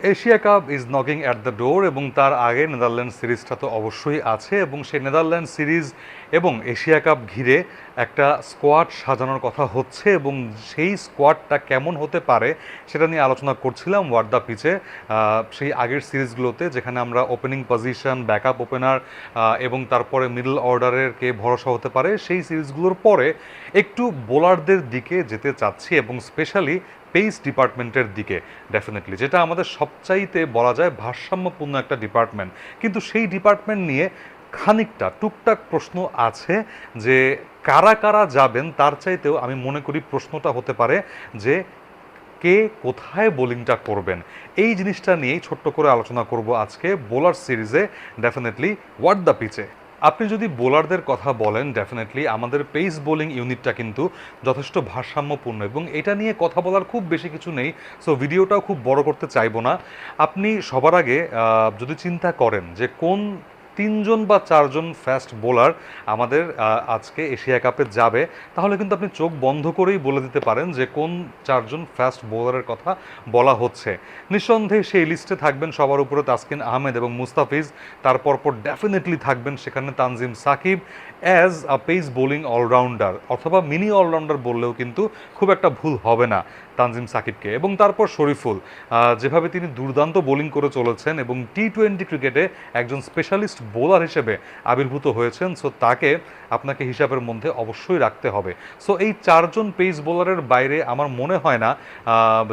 Asia cup is knocking at the door এবং তার আগে নেদারল্যান্ড সিরিজটা তো অবশ্যই আছে এবং সেই নেদারল্যান্ড সিরিজ এবং এশিয়া কাপ ঘিরে একটা স্কোয়াড সাজানোর কথা হচ্ছে এবং সেই স্কোয়াডটা কেমন হতে পারে সেটা নিয়ে আলোচনা করছিলাম ওয়ার্ডা পিচে সেই আগের সিরিজগুলোতে যেখানে আমরা ওপেনিং পজিশন ব্যাকআপ ওপেনার এবং তারপরে মিডল অর্ডারের কে ভরসা হতে পারে, সেই সিরিজগুলোর পরে একটু বোলারদের দিকে যেতে চাচ্ছি এবং স্পেশালি পেস ডিপার্টমেন্টের দিকে ডেফিনেটলি যেটা আমাদের সবচাইতে বলা যায় ভারসাম্যপূর্ণ একটা ডিপার্টমেন্ট কিন্তু সেই ডিপার্টমেন্ট নিয়ে খানিকটা, টুকটাক প্রশ্ন আছে যে কারা কারা যাবেন, তার চাইতেও আমি মনে করি প্রশ্নটা হতে পারে যে কে কোথায় বোলিংটা করবেন। এই জিনিসটা নিয়েই ছোট্ট করে আলোচনা করব আজকে বোলার সিরিজে ডেফিনেটলি হোয়াট দ্য পিচে আপনি যদি বোলারদের কথা বলেন ডেফিনেটলি আমাদের পেস বোলিং ইউনিটটা কিন্তু যথেষ্ট ভারসাম্যপূর্ণ এবং এটা নিয়ে কথা বলার খুব বেশি কিছু নেই সো ভিডিওটাও খুব বড় করতে চাইব না। আপনি সবার আগে যদি চিন্তা করেন যে কোন তিনজন বা চারজন ফাস্ট বোলার আমাদের আজকে এশিয়া কাপে যাবে। তাহলে কিন্তু আপনি চোখ বন্ধ করেই বলে দিতে পারেন যে কোন চারজন ফাস্ট বোলারের কথা বলা হচ্ছে। নিঃসন্দেহে সেই লিস্টে থাকবেন সবার উপরে তাসকিন আহমেদ এবং মুস্তাফিজ। তারপর পর ডেফিনেটলি থাকবেন সেখানে Tanzim Sakib as a pace bowling allrounder অথবা মিনি অলরাউন্ডার বললেও কিন্তু খুব একটা ভুল হবে না। তানজিম সাকিবকে এবং তারপর শরীফুল যেভাবে তিনি দুর্দান্ত বোলিং করে চলেছেন এবং টি টোয়েন্টি ক্রিকেটে একজন স্পেশালিস্ট বোলার হিসেবে আবির্ভূত হয়েছেন সো তাকে আপনাকে হিসাবের মধ্যে অবশ্যই রাখতে হবে। সো এই চারজন পেস বোলারের বাইরে আমার মনে হয় না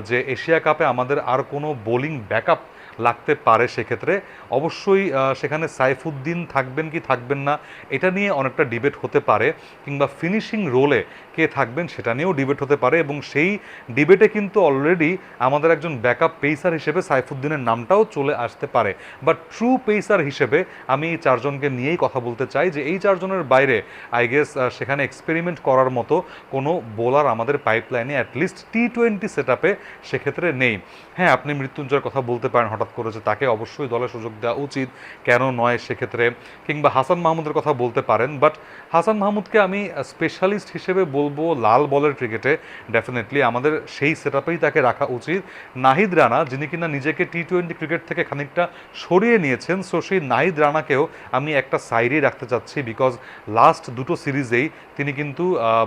যে এশিয়া কাপে আমাদের আর কোনো বোলিং ব্যাকআপ লাগতে পারে সেক্ষেত্রে। অবশ্যই সেখানে সাইফুদ্দিন থাকবেন কি থাকবেন না, এটা নিয়ে অনেকটা ডিবেট হতে পারে, কিংবা ফিনিশিং রোলে কে থাকবেন সেটা নিয়েও ডিবেট হতে পারে, এবং সেই ডিবেটে কিন্তু অলরেডি আমাদের একজন ব্যাকআপ পেসার হিসেবে সাইফুদ্দিনের নামটাও চলে আসতে পারে। বাট ট্রু পেসার হিসেবে আমি এই চারজনকে নিয়েই কথা বলতে চাই যে, এই চারজনের বাইরে, আই গেস সেখানে এক্সপেরিমেন্ট করার মতো কোনো বোলার আমাদের পাইপলাইনে at least T twenty set আপে সেক্ষেত্রে নেই। হ্যাঁ আপনি মৃত্যুঞ্জয়ের কথা বলতে পারেন, হঠাৎ করে যে তাকে অবশ্যই দলে সুযোগ দেওয়া উচিত। কেন নয় সেক্ষেত্রে কিংবা হাসান মাহমুদের কথা বলতে পারেন বাট হাসান মাহমুদকে আমি স্পেশালিস্ট হিসেবে বলব লাল বলের ক্রিকেটে। ডেফিনেটলি আমাদের সেই সেট তাকে রাখা উচিত। নাহিদ রানা, যিনি কিনা নিজেকে টি টোয়েন্টি ক্রিকেট থেকে খানিকটা সরিয়ে নিয়েছেন সো সেই নাহিদ রানাকেও আমি একটা সাইডেই রাখতে চাচ্ছি বিকজ লাস্ট দুটো সিরিজেই তিনি কিন্তু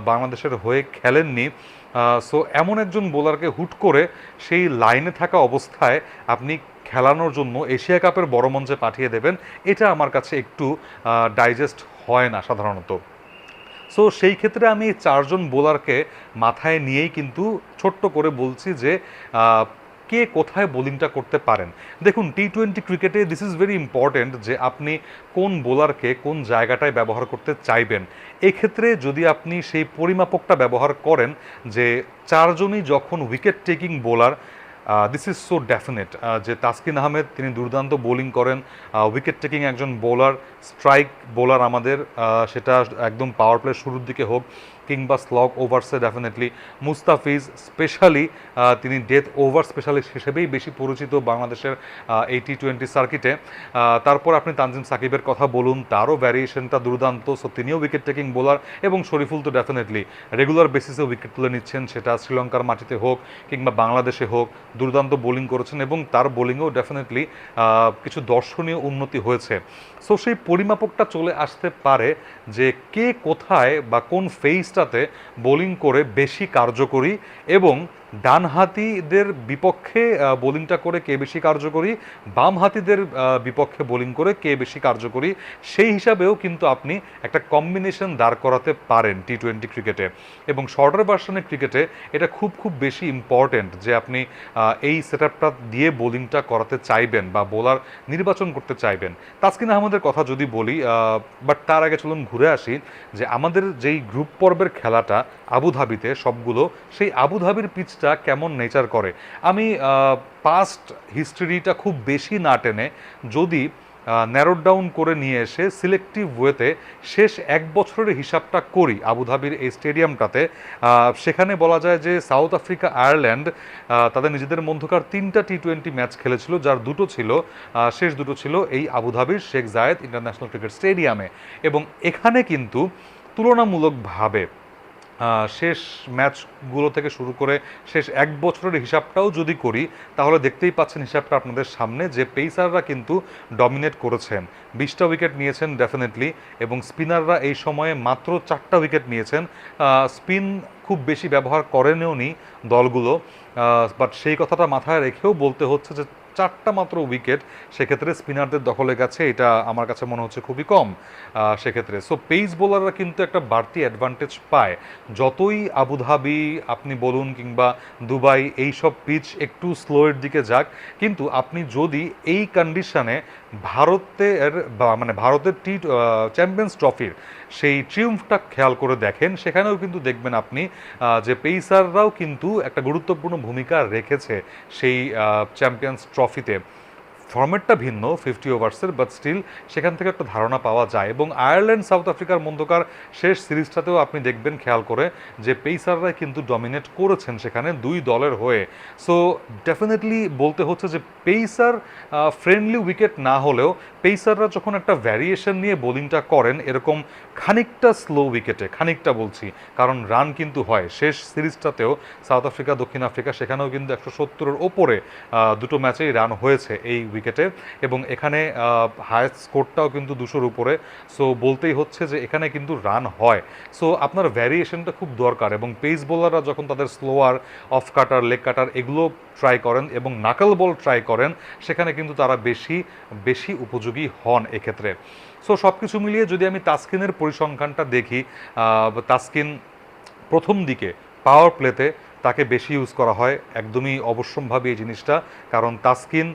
বাংলাদেশের হয়ে খেলেননি। সো এমন একজন বোলারকে হুট করে সেই লাইনে থাকা অবস্থায় আপনি খেলানোর জন্য এশিয়া কাপের বড় মঞ্চে পাঠিয়ে দেবেন। এটা আমার কাছে একটু ডাইজেস্ট হয় না সাধারণত। সো সেই ক্ষেত্রে আমি চারজন বোলারকে মাথায় নিয়েই কিন্তু ছোট্ট করে বলছি যে কে কোথায় বোলিংটা করতে পারেন? দেখুন টি টোয়েন্টি ক্রিকেটে দিস ইজ ভেরি ইম্পর্ট্যান্ট যে আপনি কোন বোলারকে কোন জায়গাটায় ব্যবহার করতে চাইবেন। এক্ষেত্রে যদি আপনি সেই পরিমাপকটা ব্যবহার করেন যে চারজনই যখন wicket taking bowler this is so definite যে তাসকিন আহমেদ তিনি দুর্দান্ত বোলিং করেন উইকেট টেকিং একজন বোলার স্ট্রাইক বোলার আমাদের সেটা একদম পাওয়ার প্লে শুরুর দিকে হোক কিংবা স্লগ ওভার্সে ডেফিনেটলি মুস্তাফিজ স্পেশালি তিনি ডেথ ওভার স্পেশালিস্ট হিসেবেই বেশি পরিচিত বাংলাদেশের এই টি টোয়েন্টি সার্কিটে তারপর আপনি তানজিম সাকিবের কথা বলুন, তারও ভ্যারিয়েশনটা দুর্দান্ত সো তিনিও উইকেট টেকিং বোলার এবং শরীফুল তো ডেফিনেটলি রেগুলার বেসিসে উইকেট তুলে নিচ্ছেন, সেটা শ্রীলঙ্কার মাটিতে হোক কিংবা বাংলাদেশে হোক, দুর্দান্ত বোলিং করেছেন এবং তার বোলিংয়েও ডেফিনেটলি কিছু দর্শনীয় উন্নতি হয়েছে। সো সেই পরিমাপকটা চলে আসতে পারে যে কে কোথায় বা কোন ফেজটাতে বোলিং করে বেশি কার্যকরী এবং ডানহাতিদের বিপক্ষে বোলিংটা করে কে বেশি কার্যকরী, বামহাতিদের বিপক্ষে বোলিং করে কে বেশি কার্যকরী, সেই হিসাবেও কিন্তু আপনি একটা কম্বিনেশন দাঁড় করাতে পারেন টি টোয়েন্টি ক্রিকেটে। এবং শর্টার ভার্সনের ক্রিকেটে এটা খুব খুব বেশি ইম্পর্টেন্ট যে আপনি এই সেট দিয়ে বোলিংটা করাতে চাইবেন বা বোলার নির্বাচন করতে চাইবেন। তাসকিন আহমেদের কথা যদি বলি বাট তার আগে চলুন ঘুরে আসি যে আমাদের যেই গ্রুপ পর্বের খেলাটা আবুধাবিতে সবগুলো, সেই আবুধাবির পিচটা কেমন নেচার করে? আমি পাস্ট হিস্ট্রিটা খুব বেশি না টেনে যদি ন্যারোড ডাউন করে নিয়ে এসে সিলেক্টিভ ওয়েতে শেষ এক বছরের হিসাবটা করি আবুধাবির এই স্টেডিয়ামটাতে সেখানে বলা যায় যে সাউথ আফ্রিকা আয়ারল্যান্ড তাদের নিজেদের মধ্যকার তিনটা টি টোয়েন্টি ম্যাচ খেলেছিল, যার দুটো ছিল শেষ দুটো ছিল এই আবুধাবির শেখ জায়েদ ইন্টারন্যাশনাল ক্রিকেট স্টেডিয়ামে এবং এখানে কিন্তু তুলনামূলকভাবে শেষ ম্যাচগুলো থেকে শুরু করে শেষ এক বছরের হিসাবটাও যদি করি, তাহলে দেখতেই পাচ্ছেন হিসাবটা আপনাদের সামনে যে পেসাররা কিন্তু ডমিনেট করেছেন। বিশটা উইকেট নিয়েছেন ডেফিনেটলি এবং স্পিনাররা এই সময়ে মাত্র চারটা উইকেট নিয়েছেন। স্পিন খুব বেশি ব্যবহার করেনও নি দলগুলো বাট সেই কথাটা মাথায় রেখেও বলতে হচ্ছে যে চারটা মাত্র উইকেট সেক্ষেত্রে স্পিনারদের দখলে গেছে, এটা আমার কাছে মনে হচ্ছে খুবই কম সেক্ষেত্রে। সো পেস বোলাররা কিন্তু একটা বাড়তি অ্যাডভান্টেজ পায়। যতই আবুধাবি আপনি বলুন কিংবা দুবাই এই সব পিচ একটু স্লোয়ের দিকে যাক, কিন্তু আপনি যদি এই কন্ডিশনে ভারতের মানে ভারতের টি চ্যাম্পিয়ন্স ট্রফির সেই ট্রিউম্ফটা খেয়াল করে দেখেন। সেখানেও কিন্তু দেখবেন আপনি যে পেইসাররাও কিন্তু একটা গুরুত্বপূর্ণ ভূমিকা রেখেছে সেই চ্যাম্পিয়ন্স ট্রফিতে। ফর্মেটটা ভিন্ন ফিফটি ওভার্সের বাট স্টিল সেখান থেকে একটা ধারণা পাওয়া যায়। এবং আয়ারল্যান্ড, সাউথ আফ্রিকার মধ্যকার শেষ সিরিজটাতেও আপনি দেখবেন, খেয়াল করে, যে পেসাররাই কিন্তু ডমিনেট করেছেন সেখানে দুই দলের হয়ে। সো ডেফিনেটলি বলতে হচ্ছে যে পেসার ফ্রেন্ডলি উইকেট না হলেও পেসাররা যখন একটা ভ্যারিয়েশন নিয়ে বোলিংটা করেন, এরকম খানিকটা স্লো উইকেটে খানিকটা বলছি, কারণ রান কিন্তু হয়। শেষ সিরিজটাতেও সাউথ আফ্রিকা, দক্ষিণ আফ্রিকা, সেখানেও কিন্তু একশো সত্তরের ওপরে দুটো ম্যাচেই রান হয়েছে এই উইকেটে এবং এখানে হায়েস্ট স্কোরটাও কিন্তু দুশোর উপরে। সো বলতেই হচ্ছে যে এখানে কিন্তু রান হয়। সো আপনার ভ্যারিয়েশনটা খুব দরকার এবং পেস বোলাররা যখন তাদের slower off cutter leg cutter এগুলো ট্রাই করেন এবং নাকাল বল ট্রাই করেন, সেখানে কিন্তু তারা বেশি বেশি উপযোগী হন এক্ষেত্রে। সো সব কিছু মিলিয়ে যদি আমি তাস্কিনের পরিসংখ্যানটা দেখি তাস্কিন প্রথম দিকে পাওয়ার প্লেতে তাকে বেশি ইউজ করা হয়। একদমই অবশ্যম্ভাবী এই জিনিসটা, কারণ তাস্কিন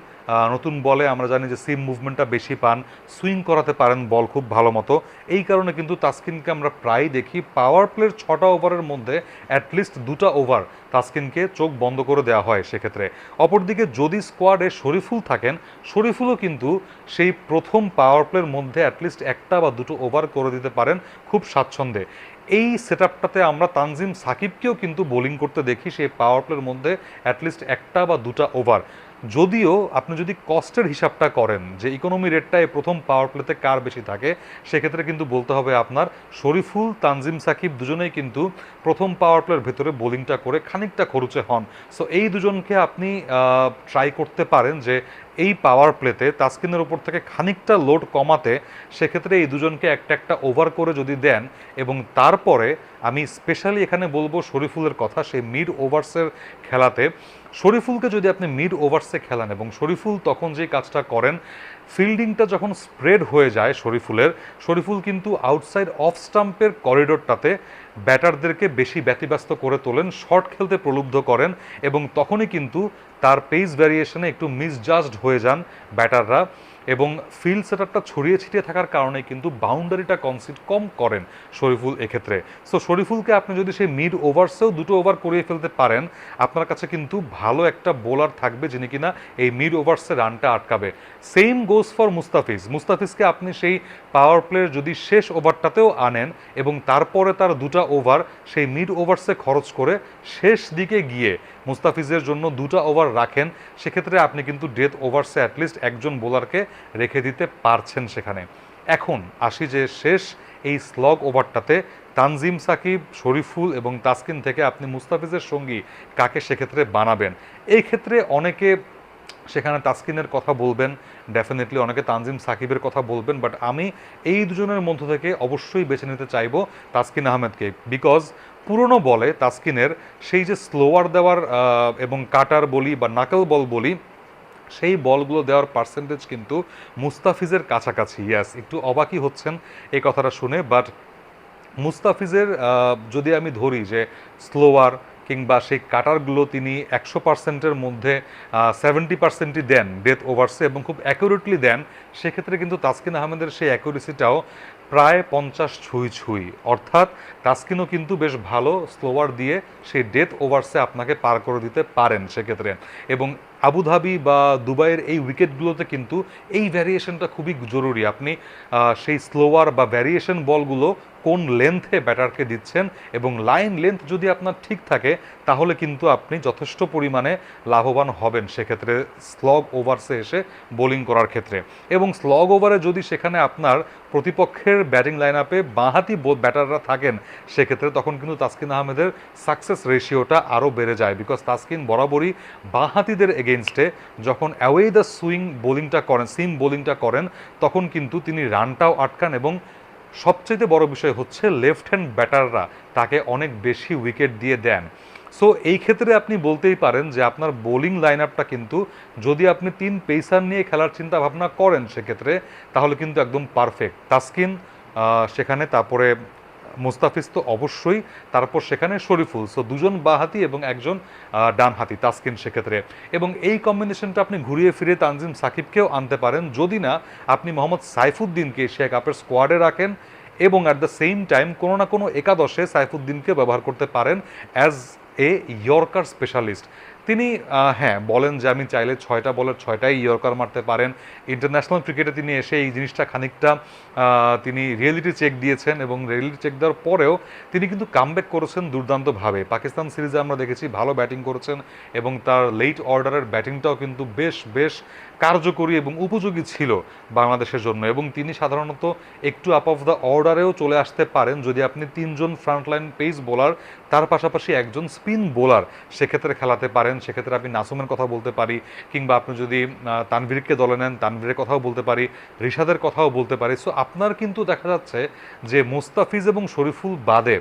নতুন বলে আমরা জানি যে সিম মুভমেন্টটা বেশি পান। সুইং করাতে পারেন বল খুব ভালো মতো। এই কারণে কিন্তু তাস্কিনকে আমরা প্রায় দেখি পাওয়ার প্লের ছটা ওভারের মধ্যে অ্যাটলিস্ট দুটা ওভার তাস্কিনকে চোখ বন্ধ করে দেওয়া হয় সেক্ষেত্রে। অপরদিকে যদি স্কোয়াডে শরীফুল থাকেন, শরীফুলও কিন্তু সেই প্রথম পাওয়ার প্লের মধ্যে অ্যাটলিস্ট একটা বা দুটো ওভার করে দিতে পারেন খুব স্বাচ্ছন্দ্যে। এই সেট আমরা তানজিম সাকিবকেও কিন্তু বোলিং করতে দেখি সেই পাওয়ার প্লের মধ্যে অ্যাটলিস্ট একটা বা দুটা ওভার যদিও আপনি যদি কস্টের হিসাবটা করেন যে ইকোনমি রেটটা রেটটায় প্রথম পাওয়ার প্লেতে কার বেশি থাকে, সেক্ষেত্রে কিন্তু বলতে হবে আপনার শরীফুল, তানজিম, সাকিব দুজনেই কিন্তু প্রথম পাওয়ার প্লের ভেতরে বোলিংটা করে খানিকটা খরচে হন। সো এই দুজনকে আপনি ট্রাই করতে পারেন যে এই পাওয়ার প্লেতে তাস্কিনের উপর থেকে খানিকটা লোড কমাতে সেক্ষেত্রে এই দুজনকে একটা একটা ওভার করে যদি দেন এবং তারপরে আমি স্পেশালি এখানে বলব শরীফুলের কথা, সেই মিড ওভার্সের খেলাতে। শরীফুলকে যদি আপনি মিড ওভার্সে খেলান এবং শরীফুল তখন যে কাজটা করেন ফিল্ডিংটা যখন স্প্রেড হয়ে যায় শরীফুলের, শরীফুল কিন্তু আউটসাইড অফ স্টাম্পের করিডোরটাতে ব্যাটারদেরকে বেশি ব্যতিব্যস্ত করে তোলেন শর্ট খেলতে প্রলুব্ধ করেন এবং তখনই কিন্তু তার পেস ভ্যারিয়েশনে একটু মিসজাজড হয়ে যান ব্যাটাররা। এবং ফিল্ড সেটারটা ছড়িয়ে ছিটিয়ে থাকার কারণে কিন্তু বাউন্ডারিটা কনসিড কম করেন শরীফুল এক্ষেত্রে। সো শরীফুলকে আপনি যদি সেই মিড ওভার্সেও দুটো ওভার করিয়ে ফেলতে পারেন, আপনার কাছে কিন্তু ভালো একটা বোলার থাকবে যিনি কিনা এই মিড ওভার্সে রানটা আটকাবে। Same goes for Mustafiz. মুস্তাফিজকে আপনি সেই পাওয়ার প্লের যদি শেষ ওভারটাতেও আনেন এবং তারপরে তার দুটা ওভার সেই মিড ওভার্সে খরচ করে শেষ দিকে গিয়ে মুস্তাফিজের জন্য দুটা ওভার রাখেন, সেক্ষেত্রে আপনি কিন্তু ডেথ ওভার্সে অ্যাটলিস্ট একজন বোলারকে রেখে দিতে পারছেন সেখানে। এখন আসি যে শেষ এই স্লগ ওভারটাতে তানজিম সাকিব, শরীফুল এবং তাসকিন থেকে আপনি মুস্তাফিজের সঙ্গী কাকে সেক্ষেত্রে বানাবেন? এই ক্ষেত্রে অনেকে সেখানে তাসকিনের কথা বলবেন ডেফিনেটলি অনেকে তানজিম সাকিবের কথা বলবেন বাট আমি এই দুজনের মধ্য থেকে অবশ্যই বেছে নিতে চাইব তাসকিন আহমেদকে বিকজ পুরনো বলে তাসকিনের সেই যে স্লোয়ার দেওয়ার এবং কাটার বলি বা নাকল বল বলি সেই বলগুলো দেওয়ার পার্সেন্টেজ কিন্তু মুস্তাফিজের কাছাকাছি। ইয়াস একটু অবাকই হচ্ছেন এই কথাটা শুনে বাট মুস্তাফিজের যদি আমি ধরি যে স্লোয়ার কিংবা সেই কাটারগুলো তিনি একশো পার্সেন্টের মধ্যে সেভেন্টি পার্সেন্টই দেন ডেথ ওভার্সে এবং খুব অ্যাকুরেটলি দেন, সেক্ষেত্রে কিন্তু তাসকিন আহমেদের সেই অ্যাকুরেসিটাও প্রায় পঞ্চাশ ছুঁই ছুঁই অর্থাৎ তাসকিনও কিন্তু বেশ ভালো স্লোয়ার দিয়ে সেই ডেথ ওভার্সে আপনাকে পার করে দিতে পারেন সেক্ষেত্রে। এবং আবুধাবি বা দুবাইয়ের এই উইকেটগুলোতে কিন্তু এই ভ্যারিয়েশনটা খুবই জরুরি। আপনি সেই স্লোয়ার বা ভ্যারিয়েশন বলগুলো কোন লেন্থে ব্যাটারকে দিচ্ছেন এবং লাইন লেন্থ যদি আপনার ঠিক থাকে, তাহলে কিন্তু আপনি যথেষ্ট পরিমাণে লাভবান হবেন সেক্ষেত্রে স্লগ ওভারসে এসে বোলিং করার ক্ষেত্রে। এবং স্লগ ওভারে যদি সেখানে আপনার প্রতিপক্ষের ব্যাটিং লাইন আপে বাঁহাতি ব্যাটাররা থাকেন, সেক্ষেত্রে তখন কিন্তু তাসকিন আহমেদের সাকসেস রেশিওটা আরও বেড়ে যায়। বিকজ তাসকিন বরাবরই বাঁহাতিদের এগেনস্টে যখন অ্যাওয়ে দ্য সুইং বোলিংটা করেন সিম বোলিংটা করেন, তখন কিন্তু তিনি রানটাও আটকান এবং সবচেয়ে বড় বিষয় হচ্ছে লেফট হ্যান্ড ব্যাটাররা তাকে অনেক বেশি উইকেট দিয়ে দেন। সো এই ক্ষেত্রে আপনি বলতেই পারেন যে আপনার বোলিং লাইন আপটা কিন্তু যদি আপনি তিন পেসার নিয়ে খেলার চিন্তা ভাবনা করেন সেক্ষেত্রে, তাহলে কিন্তু একদম পারফেক্ট তাসকিন সেখানে তারপরে মুস্তাফিজ তো অবশ্যই, তারপর সেখানে শরীফুল। সো দুজন বাহাতি এবং একজন ডানহাতি, তাসকিন সেক্ষেত্রে। এবং এই কম্বিনেশনটা আপনি ঘুরিয়ে ফিরে তানজিম সাকিবকেও আনতে পারেন। যদি না, আপনি মোহাম্মদ সাইফুদ্দিনকে এশিয়া কাপের স্কোয়াডে রাখেন এবং অ্যাট দ্য সেম টাইম কোনো না কোনো একাদশে সাইফুদ্দিনকে ব্যবহার করতে পারেন অ্যাজ এ ইয়র্কার স্পেশালিস্ট তিনি হ্যাঁ বলেন যে আমি চাইলে ছয়টা বলের ছয়টাই ইয়র্কার মারতে পারেন। ইন্টারন্যাশনাল ক্রিকেটে তিনি এসে এই জিনিসটা খানিকটা তিনি রিয়েলিটি চেক দিয়েছেন এবং রিয়েলিটি চেক দেওয়ার পরেও তিনি কিন্তু কামব্যাক করেছেন দুর্দান্তভাবে। পাকিস্তান সিরিজে আমরা দেখেছি ভালো ব্যাটিং করেছেন এবং তার লেট অর্ডারের ব্যাটিংটাও কিন্তু বেশ বেশ কার্যকরী এবং উপযোগী ছিল বাংলাদেশের জন্য। এবং তিনি সাধারণত একটু আপ অফ দ্য অর্ডারেও চলে আসতে পারেন যদি আপনি তিনজন ফ্রন্টলাইন পেস বোলার তার পাশাপাশি একজন স্পিন বোলার সেক্ষেত্রে খেলাতে পারেন, সেক্ষেত্রে আপনি নাসুমের কথা বলতে পারি, কিংবা আপনি যদি তানভীরকে দলে নেন, তানভীরের কথাও বলতে পারি, রিশাদের কথাও বলতে পারি। সো আপনার কিন্তু দেখা যাচ্ছে যে মুস্তাফিজ এবং শরীফুল বাদে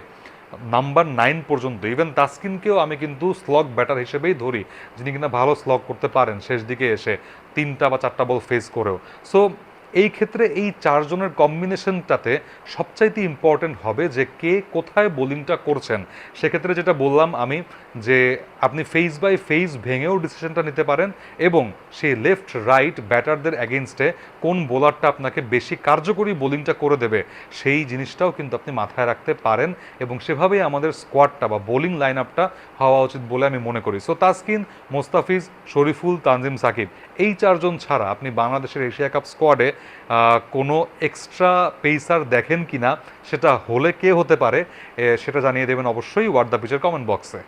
নাম্বার নাইন পর্যন্ত ইভেন তাসকিনকেও আমি কিন্তু স্লগ ব্যাটার হিসেবেই ধরি, যিনি কিনা ভালো স্লগ করতে পারেন, শেষ দিকে এসে তিনটা বা চারটা বল ফেস করেও। সো এই ক্ষেত্রে এই চারজনের কম্বিনেশনটাতে সবচাইতে ইম্পর্টেন্ট হবে যে কে কোথায় বোলিংটা করছেন। সেক্ষেত্রে যেটা বললাম আমি, যে আপনি ফেস বাই ফেস ভেঙেও ডিসিশনটা নিতে পারেন এবং সেই লেফট রাইট ব্যাটারদের অ্যাগেনস্টে কোন বোলারটা আপনাকে বেশি কার্যকরী বোলিংটা করে দেবে, সেই জিনিসটাও কিন্তু আপনি মাথায় রাখতে পারেন এবং সেভাবেই আমাদের স্কোয়াডটা বা বোলিং লাইন আপটা হওয়া উচিত বলে আমি মনে করি। সো তাসকিন, মোস্তাফিজ, শরীফুল, তানজিম, সাকিব, এই চারজন ছাড়া আপনি বাংলাদেশের এশিয়া কাপ স্কোয়াডে কোনো এক্সট্রা পেসার দেখেন কিনা, সেটা হলে কে হতে পারে সেটা জানিয়ে দেবেন অবশ্যই ওয়ার্ড দ্য পিচের কমেন্ট বক্সে